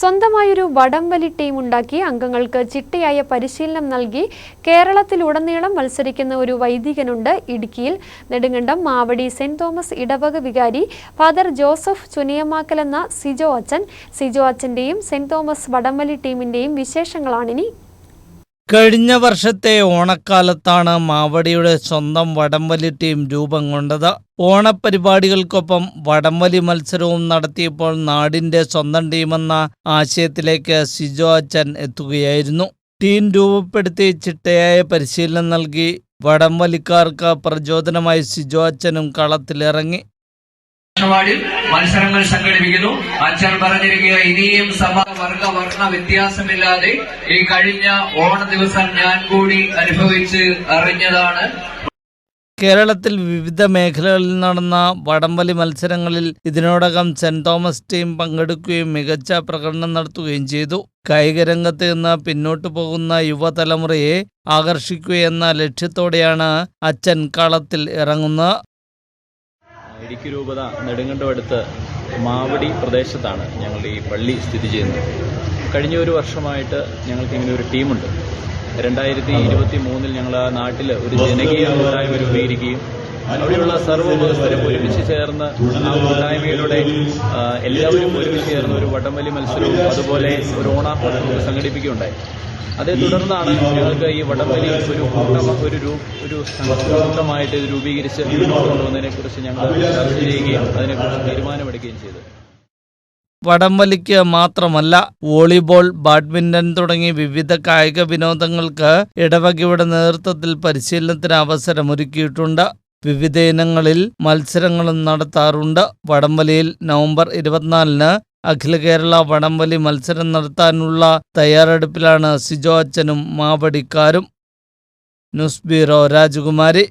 സ്വന്തമായൊരു വടംവലി ടീം ഉണ്ടാക്കി അംഗങ്ങൾക്ക് ചിട്ടയായ പരിശീലനം നൽകി കേരളത്തിലുടനീളം മത്സരിക്കുന്ന ഒരു വൈദികനുണ്ട് ഇടുക്കിയിൽ. നെടുങ്കണ്ടം മാവടി സെന്റ് തോമസ് ഇടവക വികാരി ഫാദർ ജോസഫ് ചുനിയമാക്കൽ എന്ന സിജോ അച്ഛൻ. സിജോ അച്ഛന്റെയും സെന്റ് തോമസ് വടംവലി ടീമിന്റെയും വിശേഷങ്ങളാണിനി കഴിഞ്ഞ വർഷത്തെ ഓണക്കാലത്താണ് മാവടിയുടെ സ്വന്തം വടംവലി ടീം രൂപം കൊണ്ടത്. ഓണപരിപാടികൾക്കൊപ്പം വടംവലി മത്സരവും നടത്തിയപ്പോൾ നാടിന്റെ സ്വന്തം ടീമെന്ന ആശയത്തിലേക്ക് സിജോ അച്ഛൻ എത്തുകയായിരുന്നു. ടീം രൂപപ്പെടുത്തി ചിട്ടയായ പരിശീലനം നൽകി വടംവലിക്കാർക്ക് പ്രചോദനമായി സിജോ അച്ഛനും കളത്തിലിറങ്ങി. വാർഡിൽ മത്സരങ്ങൾ സംഘടിപ്പിക്കുന്നു. അച്ഛൻ പറഞ്ഞിരിക്കുക ഇനിയും സഭ വർഗ വർണ വ്യത്യാസമില്ലാതെ ഈ കഴിഞ്ഞ ഓണ ദിവസം ഞാൻ കൂടി അനുഭവിച്ച് അറിഞ്ഞതാണ്. കേരളത്തിൽ വിവിധ മേഖലകളിൽ നടന്ന വടംവലി മത്സരങ്ങളിൽ ഇതിനോടകം സെന്റ് തോമസ് ടീം പങ്കെടുക്കുകയും മികച്ച പ്രകടനം നടത്തുകയും ചെയ്തു. കായിക രംഗത്ത് നിന്ന് പിന്നോട്ടു പോകുന്ന യുവതലമുറയെ ആകർഷിക്കുകയെന്ന ലക്ഷ്യത്തോടെയാണ് അച്ഛൻ കളത്തിൽ ഇറങ്ങുന്നത്. ഇടുക്കി രൂപത നെടുങ്കണ്ടം അടുത്ത് മാവടി പ്രദേശത്താണ് ഞങ്ങളുടെ ഈ പള്ളി സ്ഥിതി ചെയ്യുന്നത്. കഴിഞ്ഞ ഒരു വർഷമായിട്ട് ഞങ്ങൾക്ക് ഇങ്ങനെ ഒരു ടീമുണ്ട്. രണ്ടായിരത്തി ഇരുപത്തി മൂന്നിൽ ഞങ്ങൾ ആ നാട്ടിൽ ഒരു ജനകീയ കൂട്ടായ്മ രൂപീകരിക്കുകയും അവിടെയുള്ള സർവ മതസ്ഥരും ഒരുമിച്ച് ചേർന്ന് ആ കൂട്ടായ്മയിലൂടെ എല്ലാവരും ഒരുമിച്ച് ചേർന്ന് ഒരു വടംവലി മത്സരവും അതുപോലെ ഒരു ഓണാഘോഷവും സംഘടിപ്പിക്കുകയുണ്ടായി. അതേ തുടർന്നാണ് ഞങ്ങൾക്ക് ഈ വടംവലി ഒരു കൂട്ടം ഒരു ഒരു സംഘമായിട്ട് ഇത് രൂപീകരിച്ച് മുന്നോട്ട് കൊണ്ടുവന്നതിനെ കുറിച്ച് ഞങ്ങൾ ചർച്ച ചെയ്യുകയും അതിനെക്കുറിച്ച് തീരുമാനമെടുക്കുകയും ചെയ്തു. വടംവലിക്ക് മാത്രമല്ല വോളിബോൾ ബാഡ്മിന്റൺ തുടങ്ങി വിവിധ കായിക വിനോദങ്ങൾക്ക് ഇടവകയുടെ നേതൃത്വത്തിൽ പരിശീലനത്തിന് അവസരമൊരുക്കിയിട്ടുണ്ട്. വിവിധ ഇനങ്ങളിൽ മത്സരങ്ങളും നടത്താറുണ്ട്. വടംവലിയിൽ നവംബർ ഇരുപത്തിനാലിന് അഖില കേരള വടംവലി മത്സരം നടത്താനുള്ള തയ്യാറെടുപ്പിലാണ് സിജോ അച്ഛനും മാവടിക്കാരും. ന്യൂസ് ബ്യൂറോ രാജകുമാരി.